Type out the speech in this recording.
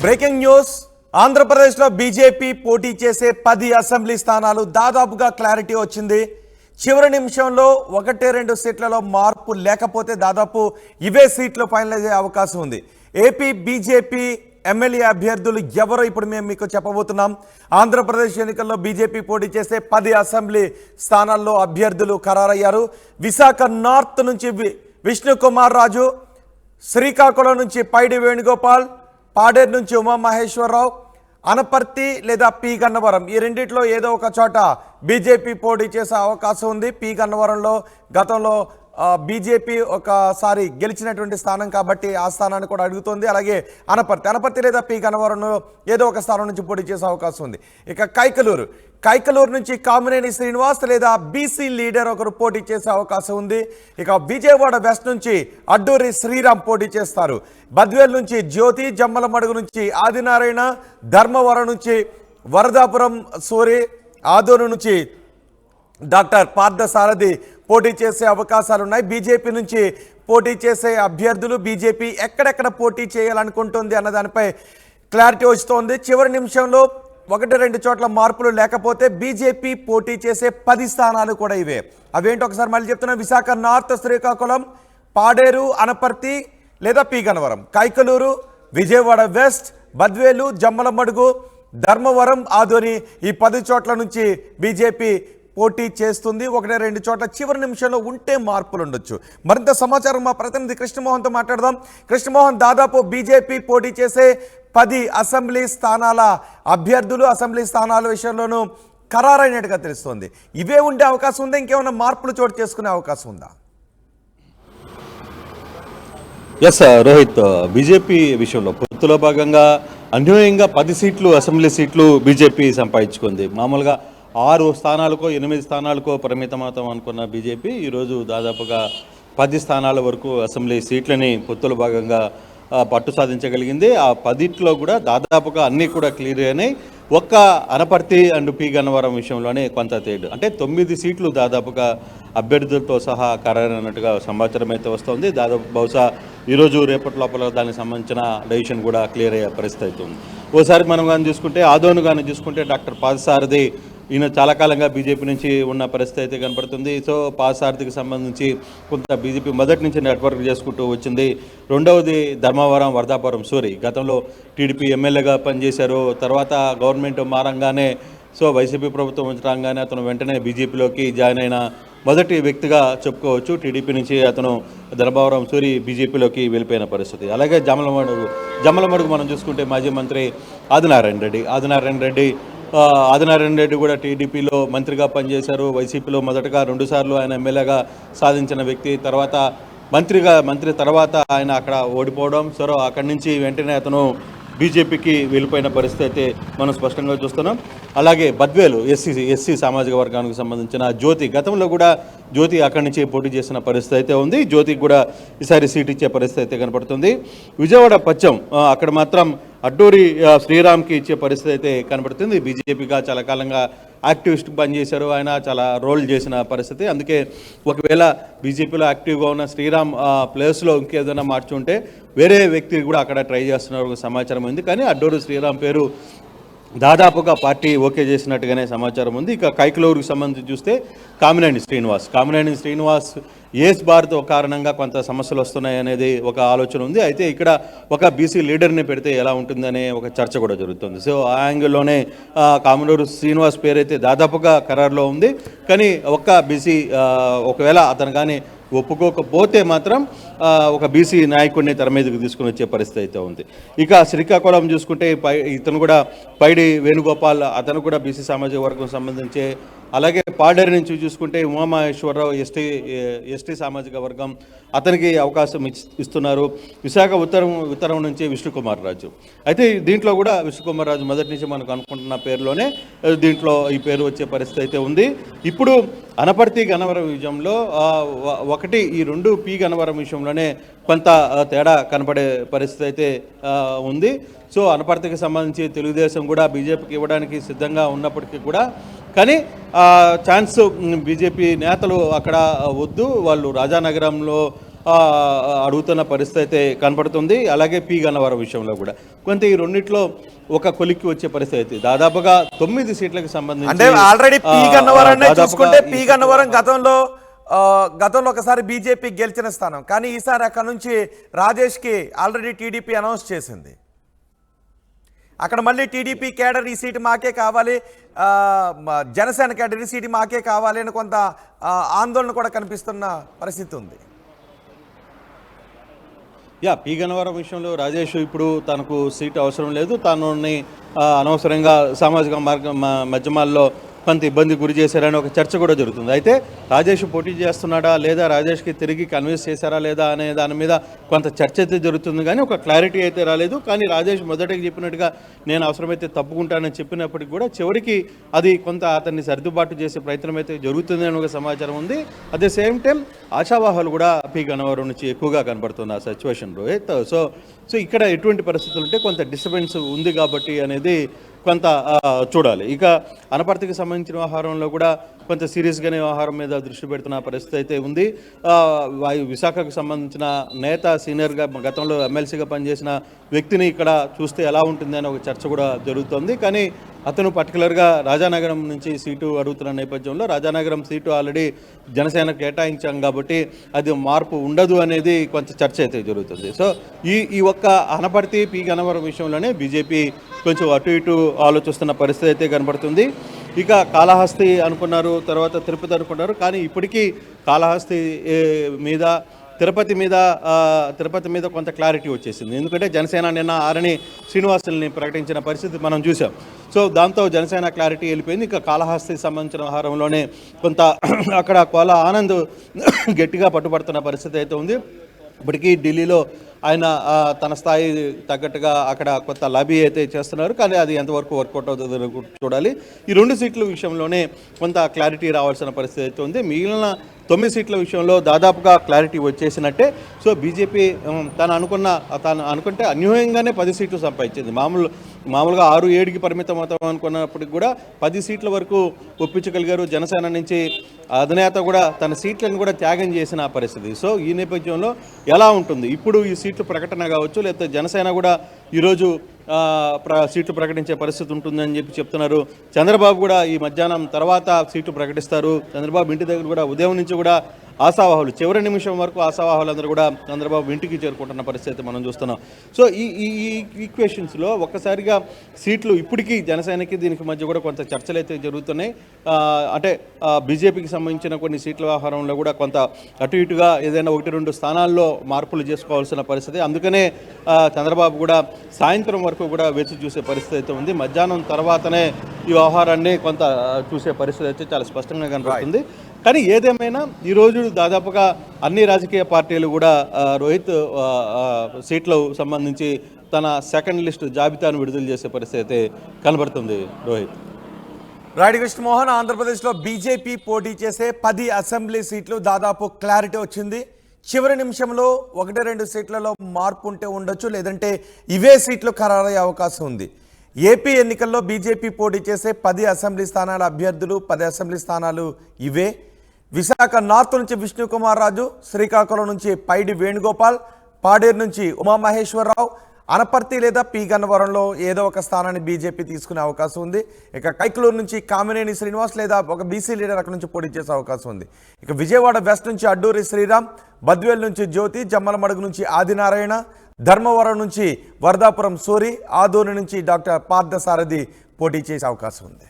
Breaking news. ఆంధ్రప్రదేశ్లో BJP పోటీ చేసే పది అసెంబ్లీ స్థానాలు దాదాపుగా క్లారిటీ వచ్చింది. చివరి నిమిషంలో ఒకటి రెండు సీట్లలో మార్పు లేకపోతే దాదాపు ఇవే సీట్లు ఫైనలైజ్ అయ్యే అవకాశం ఉంది. ఏపీ బీజేపీ ఎమ్మెల్యే అభ్యర్థులు ఎవరో ఇప్పుడు మేము మీకు చెప్పబోతున్నాం. ఆంధ్రప్రదేశ్ ఎన్నికల్లో బీజేపీ పోటీ చేసే పది అసెంబ్లీ స్థానాల్లో అభ్యర్థులు ఖరారయ్యారు. విశాఖ నార్త్ నుంచి వి- రాజు శ్రీకాకుళం నుంచి పైడి వేణుగోపాల్ పాడేరు నుంచి ఉమామహేశ్వరరావు అనపర్తి లేదా పి. గన్నవరం. ఈ రెండిట్లో ఏదో ఒక చోట బీజేపీ పోటీ చేసే అవకాశం ఉంది. పి. గన్నవరంలో గతంలో బీజేపీ ఒకసారి గెలిచినటువంటి స్థానం కాబట్టి ఆ స్థానాన్ని కూడా అడుగుతోంది. అలాగే అనపర్తి అనపర్తి లేదా పి గన్నవరంలో ఏదో ఒక స్థానం నుంచి పోటీ చేసే అవకాశం ఉంది. ఇక కైకలూరు కైకలూరు నుంచి కామినేని శ్రీనివాస్ లేదా బీసీ లీడర్ ఒకరు పోటీ చేసే అవకాశం ఉంది. ఇక విజయవాడ వెస్ట్ నుంచి అడ్డూరి శ్రీరామ్ పోటీ చేస్తారు. బద్వేల్ నుంచి జ్యోతి జమ్మలమడుగు నుంచి ఆదినారాయణ ధర్మవరం నుంచి వరదాపురం సూరి ఆదూరు నుంచి డాక్టర్ పార్థసారథి పోటీ చేసే అవకాశాలు ఉన్నాయి బీజేపీ నుంచి పోటీ చేసే అభ్యర్థులు బీజేపీ ఎక్కడెక్కడ పోటీ చేయాలనుకుంటుంది అన్న దానిపై క్లారిటీ వస్తోంది. చివరి నిమిషంలో ఒకటి రెండు చోట్ల మార్పులు లేకపోతే బీజేపీ పోటీ చేసే పది స్థానాలు కూడా ఇవే. అవేంటి ఒకసారి మళ్ళీ చెప్తున్నా. విశాఖ నార్త్ శ్రీకాకుళం పాడేరు అనపర్తి లేదా పీగనవరం కైకలూరు విజయవాడ వెస్ట్ బద్వేలు జమ్మలమడుగు ధర్మవరం ఆదోని ఈ పది చోట్ల నుంచి బీజేపీ పోటీ చేస్తుంది. ఒకటి రెండు చోట్ల చివరి నిమిషంలో ఉంటే మార్పులు ఉండొచ్చు. మరింత సమాచారం మా ప్రతినిధి కృష్ణమోహన్తో మాట్లాడదాం. కృష్ణమోహన్ దాదాపు బీజేపీ పోటీ చేసే పది అసెంబ్లీ స్థానాల అభ్యర్థులు అసెంబ్లీ స్థానాల విషయంలోనూ ఖరారైనట్టుగా తెలుస్తోంది. ఇవే ఉండే అవకాశం ఉందా? ఇంకేమైనా మార్పులు చోటు చేసుకునే అవకాశం ఉందా? ఎస్ రోహిత్ బీజేపీ విషయంలో పొత్తులో భాగంగా అన్యాయంగా పది సీట్లు అసెంబ్లీ సీట్లు బీజేపీ సంపాదించుకుంది. మామూలుగా ఆరు స్థానాలకో ఎనిమిది స్థానాలకో పరిమితమవుతాం అనుకున్న బీజేపీ ఈరోజు దాదాపుగా పది స్థానాల వరకు అసెంబ్లీ సీట్లని పొత్తుల భాగంగా పట్టు సాధించగలిగింది. ఆ పదిట్లో కూడా దాదాపుగా అన్నీ కూడా క్లియర్ అయినాయి. ఒక్క అనపర్తి అండ్ పి గన్నవరం విషయంలోనే కొంత తేడు. అంటే తొమ్మిది సీట్లు దాదాపుగా అభ్యర్థులతో సహా ఖరారైనట్టుగా సమాచారం అయితే వస్తుంది. దాదాపు బహుశా ఈరోజు రేపటి లోపల దానికి సంబంధించిన డెసిషన్ కూడా క్లియర్ అయ్యే పరిస్థితి అవుతుంది. ఓసారి మనం కానీ చూసుకుంటే ఆదోను కానీ చూసుకుంటే డాక్టర్ పాదసారథి ఈయన చాలా కాలంగా బీజేపీ నుంచి ఉన్న పరిస్థితి అయితే కనపడుతుంది. సో పాస్ ఆర్థిక సంబంధించి కొంత బీజేపీ మొదటి నుంచి నెట్వర్క్ చేసుకుంటూ వచ్చింది. రెండవది ధర్మవరం వర్ధాపురం సూరి. గతంలో టీడీపీ ఎమ్మెల్యేగా పనిచేశారు. తర్వాత గవర్నమెంట్ మారంగానే సో వైసీపీ ప్రభుత్వం ఉంచడంగానే అతను వెంటనే బీజేపీలోకి జాయిన్ అయిన మొదటి వ్యక్తిగా చెప్పుకోవచ్చు. టీడీపీ నుంచి అతను ధర్మవరం సూరి బీజేపీలోకి వెళ్ళిపోయిన పరిస్థితి. అలాగే జమలమడుగు జమలమడుగు మనం చూసుకుంటే మాజీ మంత్రి ఆదినారాయణ రెడ్డి. ఆదినారాయణ రెడ్డి ఆదినారాయణ రెడ్డి కూడా టీడీపీలో మంత్రిగా పనిచేశారు. వైసీపీలో మొదటగా రెండుసార్లు ఆయన ఎమ్మెల్యేగా సాధించిన వ్యక్తి. తర్వాత మంత్రిగా మంత్రి తర్వాత ఆయన అక్కడ ఓడిపోవడం. సరో అక్కడి నుంచి వెంటనే అతను బీజేపీకి వెళ్ళిపోయిన పరిస్థితి అయితే మనం స్పష్టంగా చూస్తున్నాం. అలాగే బద్వేలు ఎస్సీ ఎస్సీ సామాజిక వర్గానికి సంబంధించిన జ్యోతి. గతంలో కూడా జ్యోతి అక్కడి నుంచి పోటీ చేసిన పరిస్థితి అయితే ఉంది. జ్యోతికి కూడా ఈసారి సీట్ ఇచ్చే పరిస్థితి అయితే కనపడుతుంది. విజయవాడ పచ్చం అక్కడ మాత్రం అడ్డూరి శ్రీరామ్కి ఇచ్చే పరిస్థితి అయితే కనబడుతుంది. బీజేపీగా చాలా కాలంగా యాక్టివిస్ట్ పనిచేశారు ఆయన చాలా రోల్ చేసిన పరిస్థితి. అందుకే ఒకవేళ బీజేపీలో యాక్టివ్గా ఉన్న శ్రీరామ్ ప్లేస్లో ఇంకేదైనా మార్చుంటే వేరే వ్యక్తి కూడా అక్కడ ట్రై చేస్తున్నారు. సమాచారం ఉంది. కానీ అడ్డూరి శ్రీరామ్ పేరు దాదాపుగా పార్టీ ఓకే చేసినట్టుగానే సమాచారం ఉంది. ఇక కైకలూరుకి సంబంధించి చూస్తే కామినేని శ్రీనివాస్. కామినేని శ్రీనివాస్ ఏస్ భారత్ కారణంగా కొంత సమస్యలు వస్తున్నాయి అనేది ఒక ఆలోచన ఉంది. అయితే ఇక్కడ ఒక బీసీ లీడర్ని పెడితే ఎలా ఉంటుందనే ఒక చర్చ కూడా జరుగుతుంది. సో ఆ యాంగిల్లోనే కామనూరు కామినూరు శ్రీనివాస్ పేరైతే దాదాపుగా ఖరారులో ఉంది. కానీ ఒక్క బీసీ ఒకవేళ అతను కానీ ఒప్పుకోకపోతే మాత్రం ఒక బీసీ నాయకుడిని తెర మీదకి తీసుకుని వచ్చే పరిస్థితి అయితే ఉంది. ఇక శ్రీకాకుళం చూసుకుంటే పై ఇతను కూడా పైడి వేణుగోపాల్ అతను కూడా బీసీ సామాజిక వర్గం సంబంధించి అలాగే పాడేరు నుంచి చూసుకుంటే ఉమామహేశ్వరరావు ఎస్టీ ఎస్టీ సామాజిక వర్గం అతనికి అవకాశం ఇస్తున్నారు. విశాఖ ఉత్తరం ఉత్తరం నుంచి విష్ణుకుమార్ రాజు. అయితే దీంట్లో కూడా విష్ణుకుమార్ రాజు మొదటి నుంచి మనకు అనుకుంటున్న పేరులోనే దీంట్లో ఈ పేరు వచ్చే పరిస్థితి అయితే ఉంది. ఇప్పుడు అనపర్తి గనవరం విజయంలో ఒకటి ఈ రెండు పి గనవరం విషయంలో విషయంలోనే కొంత తేడా కనపడే పరిస్థితి అయితే ఉంది. సో అనపర్తికి సంబంధించి తెలుగుదేశం కూడా బీజేపీకి ఇవ్వడానికి సిద్ధంగా ఉన్నప్పటికీ కూడా కానీ ఛాన్స్ బీజేపీ నేతలు అక్కడ వద్దు. వాళ్ళు రాజానగరంలో అడుగుతున్న పరిస్థితి అయితే కనపడుతుంది. అలాగే పి. గన్నవరం విషయంలో కూడా. కొంత ఈ రెండిట్లో ఒక కొలిక్కి వచ్చే పరిస్థితి అయితే. దాదాపుగా తొమ్మిది సీట్లకు సంబంధించి అంటే ఆల్రెడీ పి. గన్నవరం చూసుకుంటే పి. గన్నవరం గతంలో గతంలో ఒకసారి బీజేపీ గెలిచిన స్థానం. కానీ ఈసారి అక్కడ నుంచి రాజేష్కి ఆల్రెడీ టీడీపీ అనౌన్స్ చేసింది. అక్కడ మళ్ళీ టీడీపీ కేడర్ ఈ సీటు మాకే కావాలి జనసేన కేడర్ ఈ సీటు మాకే కావాలి అని కొంత ఆందోళన కూడా కనిపిస్తున్న పరిస్థితి ఉంది. యా పి గన్నవరం విషయంలో రాజేష్ ఇప్పుడు తనకు సీట్ అవసరం లేదు. తనని అనవసరంగా సామాజిక మార్గం మాధ్యమాల్లో కొంత ఇబ్బంది గురి చేశారని ఒక చర్చ కూడా జరుగుతుంది. అయితే రాజేష్ పోటీ చేస్తున్నాడా లేదా రాజేష్కి తిరిగి కన్విన్స్ చేశారా లేదా అనే దాని మీద కొంత చర్చ అయితే జరుగుతుంది కానీ ఒక క్లారిటీ అయితే రాలేదు. కానీ రాజేష్ మొదటికి చెప్పినట్టుగా నేను అవసరమైతే తప్పుకుంటానని చెప్పినప్పటికీ కూడా చివరికి అది కొంత అతన్ని సర్దుబాటు చేసే ప్రయత్నం అయితే జరుగుతుంది అని ఒక సమాచారం ఉంది. అట్ ద సేమ్ టైం ఆశావాహాలు కూడా పి గన్నవరం నుంచి ఎక్కువగా కనబడుతుంది ఆ సిచ్యువేషన్ రోహిత్ సో సో ఇక్కడ ఎటువంటి పరిస్థితులు ఉంటే కొంత డిస్టర్బెన్స్ ఉంది కాబట్టి అనేది కొంత చూడాలి. ఇక అనపర్తికి సంబంధించిన వ్యవహారంలో కూడా కొంత సీరియస్గానే వ్యవహారం మీద దృష్టి పెడుతున్న పరిస్థితి అయితే ఉంది. విశాఖకు సంబంధించిన నేత సీనియర్గా గతంలో ఎమ్మెల్సీగా పనిచేసిన వ్యక్తిని ఇక్కడ చూస్తే ఎలా ఉంటుంది అనే ఒక చర్చ కూడా జరుగుతోంది. కానీ అతను పర్టికులర్గా రాజానగరం నుంచి సీటు అడుగుతున్న నేపథ్యంలో రాజానగరం సీటు ఆల్రెడీ జనసేన కేటాయించాం కాబట్టి అది మార్పు ఉండదు అనేది కొంత చర్చ అయితే జరుగుతుంది. సో ఈ ఈ ఒక్క అనపర్తి పి గనవరం విషయంలోనే బీజేపీ కొంచెం అటు ఇటు ఆలోచిస్తున్న పరిస్థితి అయితే కనబడుతుంది. ఇక కాళహస్తి అనుకున్నారు తర్వాత తిరుపతి అనుకున్నారు కానీ ఇప్పటికీ కాళహస్తి మీద తిరుపతి మీద తిరుపతి మీద కొంత క్లారిటీ వచ్చేసింది. ఎందుకంటే జనసేన నిన్న ఆరణి శ్రీనివాసుల్ని ప్రకటించిన పరిస్థితి మనం చూసాం. సో దాంతో జనసేన క్లారిటీ వెళ్ళిపోయింది. ఇంకా కాళహస్తికి సంబంధించిన వ్యవహారంలోనే కొంత అక్కడ కోల ఆనంద్ గట్టిగా పట్టుబడుతున్న పరిస్థితి అయితే ఉంది. ఇప్పటికీ ఢిల్లీలో ఆయన తన స్థాయి తగ్గట్టుగా అక్కడ కొత్త లాబీ అయితే చేస్తున్నారు. కానీ అది ఎంతవరకు వర్కౌట్ అవుతుంది చూడాలి. ఈ రెండు సీట్ల విషయంలోనే కొంత క్లారిటీ రావాల్సిన పరిస్థితి అయితే ఉంది. మిగిలిన తొమ్మిది సీట్ల విషయంలో దాదాపుగా క్లారిటీ వచ్చేసినట్టే. సో బీజేపీ తను అనుకున్న తను అనుకుంటే అన్యూహ్యంగానే పది సీట్లు సంపాదించింది. మామూలు మామూలుగా ఆరు ఏడుకి పరిమితం అవుతాం అనుకున్నప్పటికి కూడా పది సీట్ల వరకు ఒప్పించగలిగారు జనసేన నుంచి. అధినేత కూడా తన సీట్లను కూడా త్యాగం చేసిన పరిస్థితి. సో ఈ నేపథ్యంలో ఎలా ఉంటుంది? ఇప్పుడు ఈ సీట్లు ప్రకటన కావచ్చు లేకపోతే జనసేన కూడా ఈరోజు ప్ర సీట్లు ప్రకటించే పరిస్థితి ఉంటుందని చెప్పి చెప్తున్నారు. చంద్రబాబు కూడా ఈ మధ్యాహ్నం తర్వాత సీట్లు ప్రకటిస్తారు. చంద్రబాబు ఇంటి దగ్గర కూడా ఉదయం నుంచి కూడా ఆశావాహులు చివరి నిమిషం వరకు ఆశావాహులు అందరూ కూడా చంద్రబాబు ఇంటికి చేరుకుంటున్న పరిస్థితి మనం చూస్తున్నాం. సో ఈ ఈ ఈక్వేషన్స్లో ఒక్కసారిగా సీట్లు ఇప్పటికీ జనసేనకి దీనికి మధ్య కూడా కొంత చర్చలు అయితే జరుగుతున్నాయి. అంటే బీజేపీకి సంబంధించిన కొన్ని సీట్ల వ్యవహారంలో కూడా కొంత అటు ఇటుగా ఏదైనా ఒకటి రెండు స్థానాల్లో మార్పులు చేసుకోవాల్సిన పరిస్థితి. అందుకనే చంద్రబాబు కూడా సాయంత్రం వరకు కూడా వేచి చూసే పరిస్థితి అయితే ఉంది. మధ్యాహ్నం తర్వాతనే ఈ వ్యవహారాన్ని కొంత చూసే పరిస్థితి అయితే చాలా స్పష్టంగా కనబడుతుంది. కానీ ఏదేమైనా ఈరోజు దాదాపుగా అన్ని రాజకీయ పార్టీలు కూడా రోహిత్ ఆ, ఆ, సీట్లు సంబంధించి తన సెకండ్ లిస్ట్ జాబితాను విడుదల చేసే పరిస్థితి అయితే కనబడుతుంది రోహిత్. రాడి కృష్ణమోహన్ ఆంధ్రప్రదేశ్లో బీజేపీ పోటీ చేసే పది అసెంబ్లీ సీట్లు దాదాపు క్లారిటీ వచ్చింది. చివరి నిమిషంలో ఒకటి రెండు సీట్లలో మార్పు ఉంటే ఉండొచ్చు లేదంటే ఇవే సీట్లు ఖరారయ్యే అవకాశం ఉంది. ఏపీ ఎన్నికల్లో బీజేపీ పోటీ చేసే పది అసెంబ్లీ స్థానాల అభ్యర్థులు పది అసెంబ్లీ స్థానాలు ఇవే. విశాఖ నార్త్ నుంచి విష్ణుకుమార్ రాజు శ్రీకాకుళం నుంచి పైడి వేణుగోపాల్ పాడేరు నుంచి ఉమామహేశ్వరరావు అనపర్తి లేదా పి గన్నవరంలో ఏదో ఒక స్థానాన్ని బీజేపీ తీసుకునే అవకాశం ఉంది. ఇక కైకలూరు నుంచి కామినేని శ్రీనివాస్ లేదా ఒక బీసీ లీడర్ అక్కడ నుంచి పోటీ చేసే అవకాశం ఉంది. ఇక విజయవాడ వెస్ట్ నుంచి అడ్డూరి శ్రీరామ్ బద్వేల్ నుంచి జ్యోతి జమ్మలమడుగు నుంచి ఆదినారాయణ ధర్మవరం నుంచి వరదాపురం సూరి ఆదూరు నుంచి డాక్టర్ పార్థసారథి పోటీ చేసే అవకాశం ఉంది.